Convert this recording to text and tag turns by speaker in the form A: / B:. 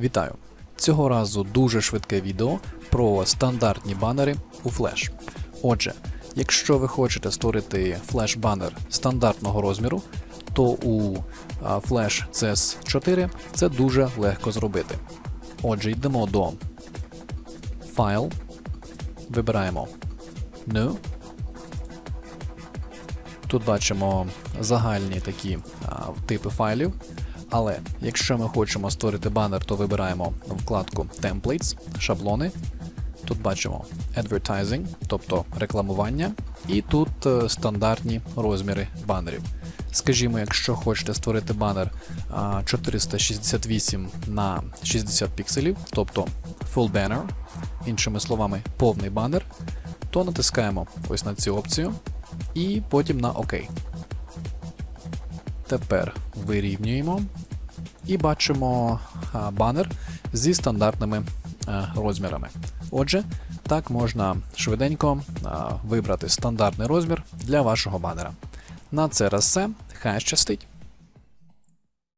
A: Вітаю! Цього разу дуже швидке відео про стандартні банери у Flash. Отже, якщо ви хочете створити флеш-банер стандартного розміру, то у Flash CS4 це дуже легко зробити. Отже, йдемо до Файл, вибираємо New. Тут бачимо загальні такі а, типи файлів. Але якщо ми хочемо створити банер, то вибираємо вкладку Templates, шаблони. Тут бачимо Advertising, тобто рекламування, і тут е, стандартні розміри банерів. Скажімо, якщо хочете створити банер 468 на 60 пікселів, тобто Full Banner, іншими словами, повний банер, то натискаємо ось на цю опцію і потім на ОК. Тепер вирівнюємо і бачимо банер зі стандартними розмірами. Отже, так можна швиденько вибрати стандартний розмір для вашого банера. На це раз все. Хай щастить!